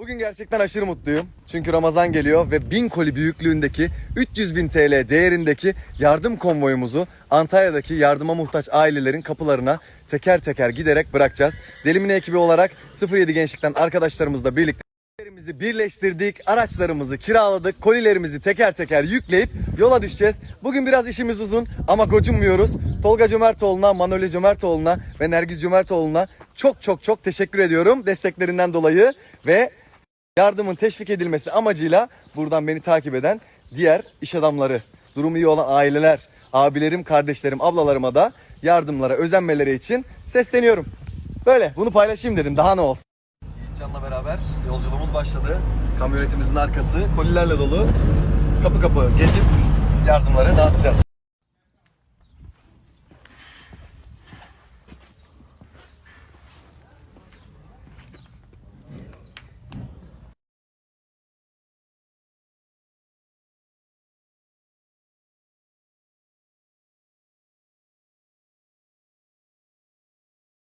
Bugün gerçekten aşırı mutluyum. Çünkü Ramazan geliyor ve 1000 koli büyüklüğündeki 300 bin TL değerindeki yardım konvoyumuzu Antalya'daki yardıma muhtaç ailelerin kapılarına teker teker giderek bırakacağız. Delimine ekibi olarak 07 Gençlik'ten arkadaşlarımızla birlikte Kolilerimizi birleştirdik, araçlarımızı kiraladık, kolilerimizi teker teker yükleyip yola düşeceğiz. Bugün biraz işimiz uzun ama gocunmuyoruz. Tolga Cömertoğlu'na, Manolya Cömertoğlu'na ve Nergiz Cömertoğlu'na çok çok çok teşekkür ediyorum desteklerinden dolayı ve yardımın teşvik edilmesi amacıyla buradan beni takip eden diğer iş adamları, durumu iyi olan aileler, abilerim, kardeşlerim, ablalarıma da yardımlara özenmeleri için sesleniyorum. Böyle bunu paylaşayım dedim daha ne olsun. Yiğitcan'la beraber yolculuğumuz başladı. Kamyonetimizin arkası kolilerle dolu. Kapı kapı gezip yardımları dağıtacağız.